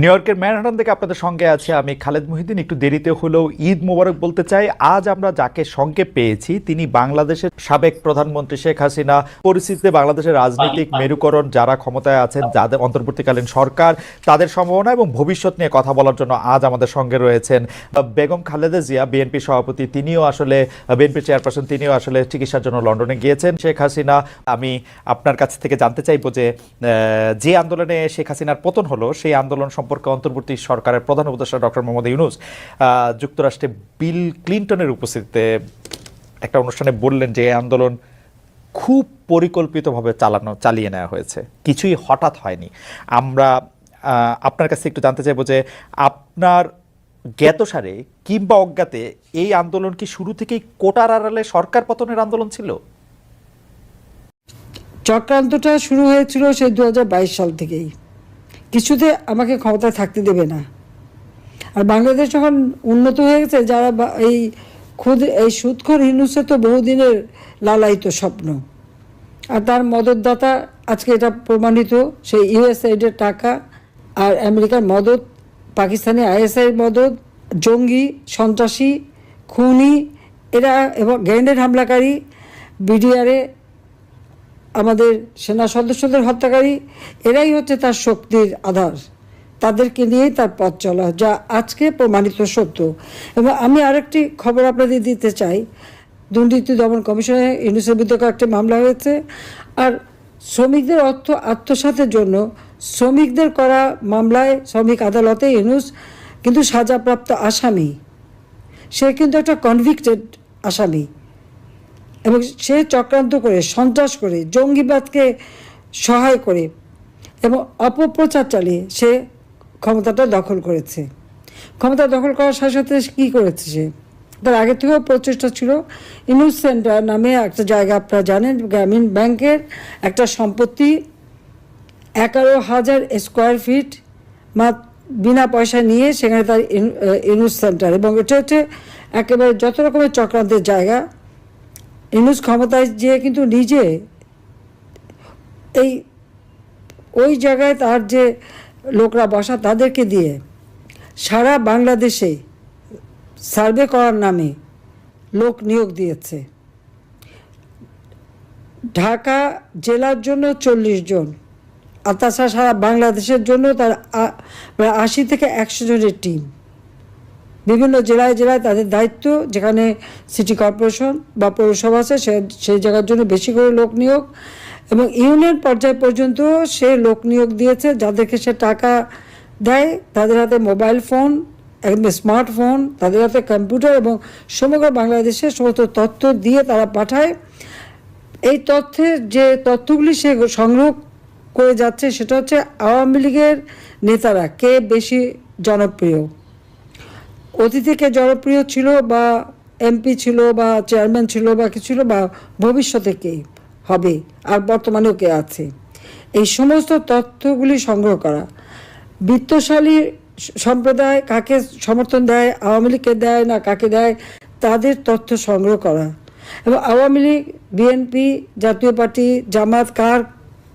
New ইয়র্কের Manhattan থেকে আপনাদের সঙ্গে আছে আমি খালেদ মহিউদ্দিন একটু দেরিতে হলেও ঈদ মোবারক বলতে চাই আজ আমরা যাকে সঙ্গে পেয়েছি তিনি বাংলাদেশের সাবেক প্রধানমন্ত্রী শেখ হাসিনা। পরিস্থিতিতে বাংলাদেশের রাজনৈতিক মেরুকরণ যারা ক্ষমতায় আছেন যাদের অন্তর্বর্তীকালীন সরকার তাদের সম্ভাবনা এবং ভবিষ্যৎ নিয়ে কথা বলার জন্য আজ আমাদের সঙ্গে রয়েছেন বেগম খালেদা জিয়া বিএনপি সভাপতি। তিনিও আসলে বিএনপি চেয়ারপারসন তিনিও আসলে চিকিৎসার জন্য লন্ডনে গিয়েছেন। শেখ হাসিনা আমি আপনার কাছ থেকে জানতে চাইব যে যে আন্দোলনে শেখ হাসিনার পতন হলো সেই আন্দোলন সম্পর্কে অন্তর্বর্তী সরকারের প্রধান উপদেষ্টা ডক্টর মোহাম্মদ ইউনুস যুক্তরাষ্ট্রে বিল ক্লিন্টনের উপস্থিতিতে একটা অনুষ্ঠানে বললেন যে আন্দোলন খুব পরিকল্পিতভাবে চালানো, চালিয়ে নেওয়া হয়েছে। কিছুই হঠাৎ হয়নি। আমরা আপনার কাছে একটু জানতে চাইব যে, আপনার জ্ঞাতসারে কিংবা অজ্ঞাতে এই আন্দোলন কি শুরু থেকেই কোটার আড়ালে সরকার পতনের আন্দোলন ছিল? চক্রান্তটা শুরু হয়েছিল সেই দু হাজার বাইশ সাল থেকেই। কিছুতে আমাকে ক্ষমতায় থাকতে দেবে না। আর বাংলাদেশ যখন উন্নত হয়ে গেছে, যারা এই খুদ এই সুদখোর হিন্দুসে তো বহুদিনের লালায়িত স্বপ্ন। আর তার মদতদাতা, আজকে এটা প্রমাণিত, সেই ইউএসআইডের টাকা আর আমেরিকার মদত, পাকিস্তানি আইএসআই মদত, জঙ্গি, সন্ত্রাসী, খুনি, এরা এবং গ্রেনেড হামলাকারী, বিডিআরে আমাদের সেনা সদস্যদের হত্যাকারী, এরাই হচ্ছে তার শক্তির আধার। তাদেরকে নিয়েই তার পথ চলা, যা আজকে প্রমাণিত সত্য। এবং আমি আরেকটি খবর আপনাদের দিতে চাই। দুর্নীতি দমন কমিশনে ইউনুসের বিরুদ্ধে কয়েকটি মামলা হয়েছে। আর শ্রমিকদের অর্থ আত্মসাতের জন্য শ্রমিকদের করা মামলায় শ্রমিক আদালতে ইউনুস কিন্তু সাজাপ্রাপ্ত আসামি। সে কিন্তু একটা কনভিক্টেড আসামি। এবং সে চক্রান্ত করে, সন্ত্রাস করে, জঙ্গিবাদকে সহায় করে এবং অপপ্রচার চালিয়ে সে ক্ষমতাটা দখল করেছে। ক্ষমতা দখল করার সাথে সাথে কী করেছে সে? তার আগে থেকেও প্রচেষ্টা ছিল। ইনুস সেন্টার নামে একটা জায়গা আপনারা জানেন, গ্রামীণ ব্যাংকের একটা সম্পত্তি। এগারো হাজার স্কোয়ার ফিট মা বিনা পয়সা নিয়ে সেখানে তার ইনুস সেন্টার এবং এটা হচ্ছে একেবারে যত রকমের চক্রান্তের জায়গা। ইনুস ক্ষমতায় যে কিন্তু নিজে এই, ওই জায়গায় তার যে লোকরা বসা তাদেরকে দিয়ে সারা বাংলাদেশে সার্ভে করার নামে লোক নিয়োগ দিয়েছে। ঢাকা জেলার জন্য চল্লিশ জন, আর তাছাড়া সারা বাংলাদেশের জন্য তার আশি থেকে একশো জনের টিম বিভিন্ন জেলায় জেলায় তাদের দায়িত্ব, যেখানে সিটি কর্পোরেশন বা পৌরসভা আছে, সে, সেই জায়গার জন্য বেশি করে লোক নিয়োগ এবং ইউনিয়ন পর্যায় পর্যন্ত সে লোক নিয়োগ দিয়েছে, যাদেরকে সে টাকা দেয়, তাদের হাতে মোবাইল ফোন একদম স্মার্টফোন তাদের হাতে কম্পিউটার এবং সমগ্র বাংলাদেশের সমস্ত তথ্য দিয়ে তারা পাঠায়। এই তথ্যের যে তথ্যগুলি সে সংগ্রহ করে যাচ্ছে, সেটা হচ্ছে আওয়ামী লীগের নেতারা, কে বেশি জনপ্রিয়? অতীতে কে জনপ্রিয় ছিল বা এমপি ছিল বা চেয়ারম্যান ছিল বা কিছু ছিল বা ভবিষ্যতে কে হবে আর বর্তমানেও কে আছে? এই সমস্ত তথ্যগুলি সংগ্রহ করা। বিত্তশালী সম্প্রদায় কাকে সমর্থন দেয়, আওয়ামী লীগকে দেয় না কাকে দেয়, তাদের তথ্য সংগ্রহ করা। এবং আওয়ামী লীগ বিএনপি জাতীয় পার্টি, জামাত, কার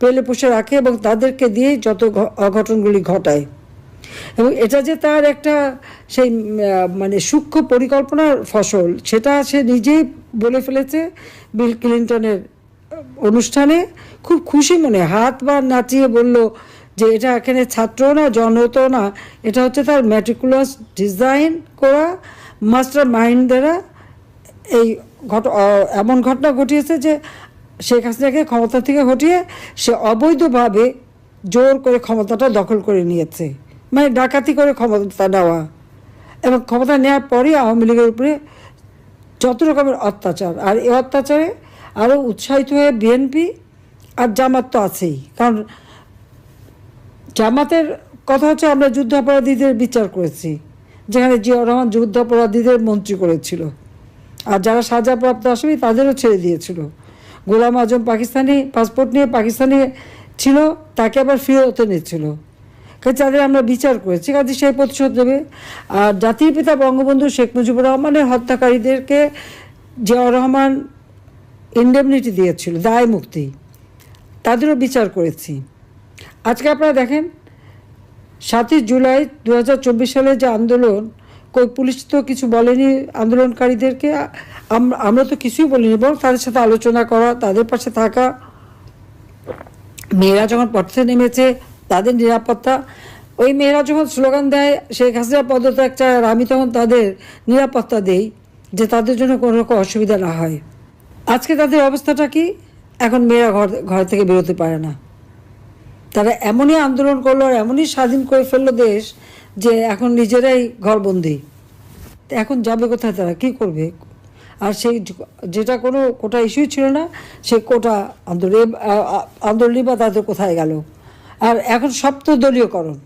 পেলে পোষে রাখে এবং তাদেরকে দিয়েই যত অঘটনগুলি ঘটায়। এবং এটা যে তার একটা সেই মানে সূক্ষ্ম পরিকল্পনার ফসল, সেটা সে নিজেই বলে ফেলেছে বিল ক্লিন্টনের অনুষ্ঠানে। খুব খুশি মনে, হাত বা নাচিয়ে বলল যে এটা এখানে ছাত্র না জনত না, এটা হচ্ছে তার ম্যাট্রিকুলাস ডিজাইন করা মাস্টার মাইন্ড দ্বারা এই ঘট এমন ঘটনা ঘটিয়েছে যে শেখ হাসিনাকে ক্ষমতা থেকে হটিয়ে সে অবৈধভাবে জোর করে ক্ষমতাটা দখল করে নিয়েছে। মানে ডাকাতি করে ক্ষমতা নেওয়া। এবং ক্ষমতা নেওয়ার পরই আওয়ামী লীগের উপরে যত রকমের অত্যাচার। আর এই অত্যাচারে আরও উৎসাহিত হয়ে বিএনপি আর জামাত তো আছেই। কারণ জামাতের কথা হচ্ছে আমরা যুদ্ধাপরাধীদের বিচার করেছি। যেখানে জিয়াউর রহমান যুদ্ধাপরাধীদের মন্ত্রী করেছিল। আর যারা সাজাপ্রাপ্ত আসামি তাদেরও ছেড়ে দিয়েছিল। গোলাম আজম পাকিস্তানি পাসপোর্ট নিয়ে পাকিস্তানে ছিল, তাকে আবার ফেরত নিচ্ছিল। কাজে তাদের আমরা বিচার করেছি, কাজে সেই প্রতিশোধ দেবে আর জাতির পিতা বঙ্গবন্ধু শেখ মুজিবুর রহমানের হত্যাকারীদেরকে জিয়াউর রহমান ইন্ডেমনিটি দিয়েছিল, দায় মুক্তি। তাদেরও বিচার করেছি। আজকে আপনারা দেখেন, সাতই জুলাই দু হাজার চব্বিশ সালে যে আন্দোলন কই পুলিশ তো কিছু বলেনি আন্দোলনকারীদেরকে। আম- আমরা তো কিছুই বলিনি, বরং তাদের সাথে আলোচনা করা, তাদের পাশে থাকা। মেয়েরা যখন পথে নেমেছে, তাদের নিরাপত্তা। ওই মেয়েরা যখন স্লোগান দেয়, শেখ হাসিনা পদত্যাগ চায়, আর আমি তখন তাদের নিরাপত্তা দেই, যে তাদের জন্য কোনো রকম অসুবিধা না হয়। আজকে তাদের অবস্থাটা কি? এখন মেয়েরা ঘর ঘর থেকে বেরোতে পারে না। তারা এমনই আন্দোলন করল, আর এমনই স্বাধীন করে ফেলল দেশ যে এখন নিজেরাই ঘরবন্দি। এখন যাবে কোথায় তারা? কি করবে? আর সেই যেটা কোনো কোটা ইস্যুই ছিল না, সেই কোটা আন্দোলন আন্দোলনই বা তাদের কোথায় গেল? আর এখন সপ্ত দলীয়করণ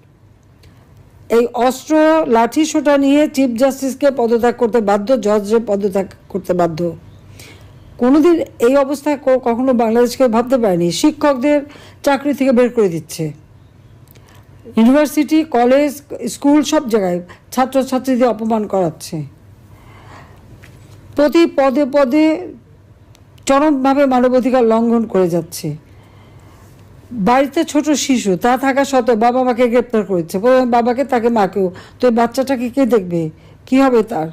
এই অস্ত্র লাঠি সোটা নিয়ে চিফ জাস্টিসকে পদত্যাগ করতে বাধ্য জজরে পদত্যাগ করতে বাধ্য। কোনোদিন এই অবস্থা কখনো বাংলাদেশকে ভাবতে পারেনি। শিক্ষকদের চাকরি থেকে বের করে দিচ্ছে। ইউনিভার্সিটি, কলেজ, স্কুল সব জায়গায় ছাত্রছাত্রীদের অপমান করাচ্ছে। প্রতি পদে পদে চরমভাবে মানবাধিকার লঙ্ঘন করে যাচ্ছে। বাড়িতে ছোট শিশু, তা থাকা সত্ত্বেও বাবা মাকে গ্রেপ্তার করেছে। বাবাকে, তাকে মাকেও। তো বাচ্চাটাকে কে দেখবে? কি হবে তার?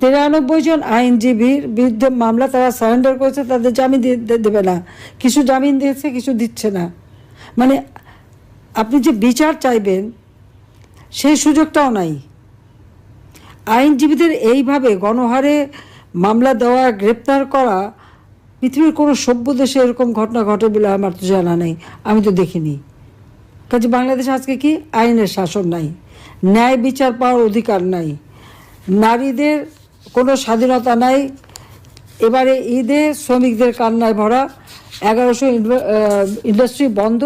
তিরানব্বই জন আইনজীবীর বিরুদ্ধে মামলা তারা সারেন্ডার করেছে, তাদের জামিন দেবে না। কিছু জামিন দিয়েছে, কিছু দিচ্ছে না। মানে আপনি যে বিচার চাইবেন সেই সুযোগটাও নাই। আইনজীবীদের এইভাবে গণহারে মামলা দেওয়া, গ্রেপ্তার করা, পৃথিবীর কোনো সভ্য দেশে এরকম ঘটনা ঘটে বলে আমার তো জানা নেই। আমি তো দেখিনি। কাজে বাংলাদেশে আজকে কি? আইনের শাসন নাই। ন্যায় বিচার পাওয়ার অধিকার নাই। নারীদের কোনো স্বাধীনতা নাই। এবারে ঈদে শ্রমিকদের কান্নায় ভরা, এগারোশো ইন্ডাস্ট্রি বন্ধ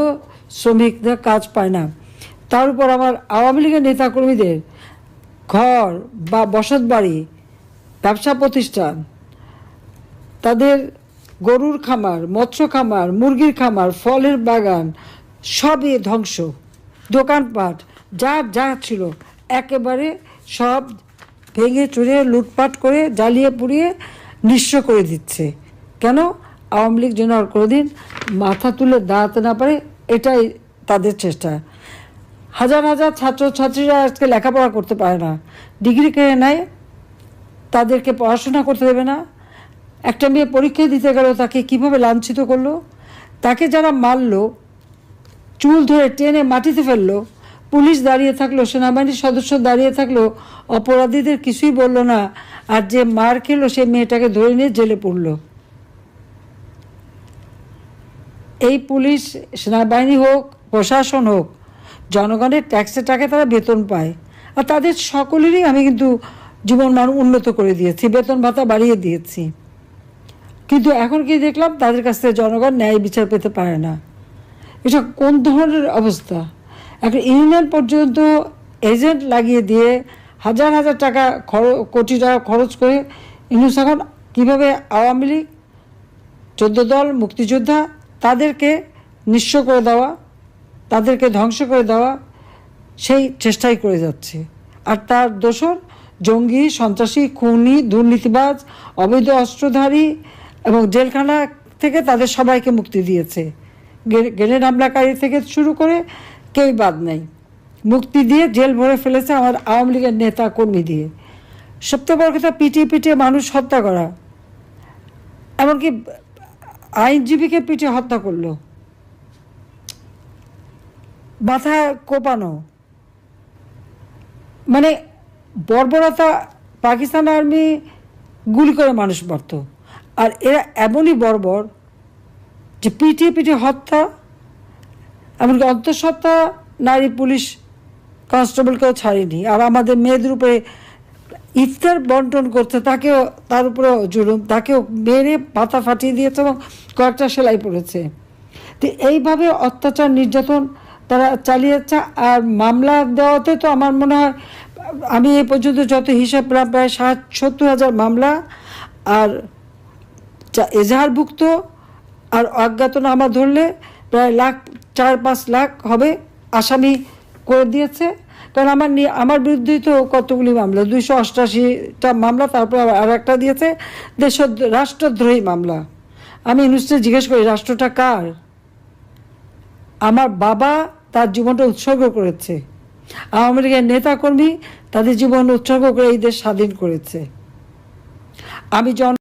শ্রমিকদের কাজ পায় না। তার উপর আমার আওয়ামী লীগের নেতাকর্মীদের ঘর বা বসত বাড়ি, ব্যবসা প্রতিষ্ঠান, তাদের গরুর খামার, মৎস্য খামার, মুরগির খামার, ফলের বাগান, সবই ধ্বংস। দোকানপাট, যা যা ছিল, একেবারে সব ভেঙে চুরে, লুটপাট করে, জ্বালিয়ে পুড়িয়ে নিঃস্ব করে দিচ্ছে। কেন? আওয়ামী লীগ যেন আর কোনোদিন মাথা তুলে দাঁড়াতে না পারে এটাই তাদের চেষ্টা। হাজার হাজার ছাত্রছাত্রীরা আজকে লেখাপড়া করতে পারে না। ডিগ্রি কেড়ে নেয়, তাদেরকে পড়াশোনা করতে দেবে না। একটা মেয়ে পরীক্ষা দিতে গেল, তাকে কীভাবে লাঞ্ছিত করল? তাকে যারা মারলো, চুল ধরে টেনে মাটিতে ফেলল, পুলিশ দাঁড়িয়ে থাকল, সেনাবাহিনীর সদস্য দাঁড়িয়ে থাকল, অপরাধীদের কিছুই বলল না। আর যে মার খেলো সে মেয়েটাকে ধরে নিয়ে জেলে পড়ল। এই পুলিশ সেনাবাহিনী হোক, প্রশাসন হোক, জনগণের ট্যাক্সের টাকা তারা বেতন পায়। আর তাদের সকলেরই আমি কিন্তু জীবন মান উন্নত করে দিয়েছি, বেতন ভাতা বাড়িয়ে দিয়েছি। কিন্তু এখন কি দেখলাম, তাদের কাছ থেকে জনগণ ন্যায় বিচার পেতে পারে না। এটা কোন ধরনের অবস্থা? একটা ইউনিয়ন পর্যন্ত এজেন্ট লাগিয়ে দিয়ে হাজার হাজার টাকা খরচ, কোটি টাকা খরচ করে ইউনুস এখন কীভাবে আওয়ামী লীগ, চোদ্দ দল, মুক্তিযোদ্ধা তাদেরকে নিঃস্ব করে দেওয়া, তাদেরকে ধ্বংস করে দেওয়া সেই চেষ্টাই করে যাচ্ছে। আর তার দোষর জঙ্গি, সন্ত্রাসী, খুনি, দুর্নীতিবাজ, অবৈধ অস্ত্রধারী এবং জেলখানা থেকে তাদের সবাইকে মুক্তি দিয়েছে। গ্রেনেড হামলাকারী থেকে শুরু করে কেউ বাদ নেই। মুক্তি দিয়ে জেল ভরে ফেলেছে আমার আওয়ামী লীগের নেতা কর্মী দিয়ে। সবচেয়ে বড় কথা, পিটিয়ে পিটিয়ে মানুষ হত্যা করা। এমনকি আইনজীবীকে পিটিয়ে হত্যা করল। মাথা কোপানো। মানে বর্বরতা পাকিস্তান আর্মি গুলি করে মানুষ মারত। আর এরা এমনই বর্বর যে পিটিয়ে পিটিয়ে হত্যা, এমনকি অন্তঃসত্ত্বা নারী পুলিশ কনস্টেবলকেও ছাড়েনি। আর আমাদের মেয়েদের উপরে ইফতার বন্টন করছে, তাকেও, তার উপরে জুলুম, তাকেও মেরে পাতা ফাটিয়ে দিয়েছে এবং কয়েকটা সেলাই পড়েছে। তো এইভাবে অত্যাচার, নির্যাতন তারা চালিয়েছে, আর মামলা দেওয়াতে তো আমার মনে হয়, আমি এই পর্যন্ত যত হিসাব প্রায় প্রায় ষাট সত্তর হাজার মামলা, আর এজাহারভুক্ত, আর অজ্ঞাতনামা ধরলে প্রায় লাখ, চার, পাঁচ লাখ হবে আসামি করে দিয়েছে। কারণ আমার নিয়ে আমার বিরুদ্ধেই তো কতগুলি মামলা? দুইশো অষ্টাশিটা মামলা, তারপরে আর একটা দিয়েছে দেশ রাষ্ট্রদ্রোহী মামলা। আমি ইউনিভার্সিটি জিজ্ঞেস করি, রাষ্ট্রটা কার? আমার বাবা তার জীবনটা উৎসর্গ করেছে। আওয়ামী লীগের নেতাকর্মী তাদের জীবন উৎসর্গ করে এই দেশ স্বাধীন করেছে। আমি জন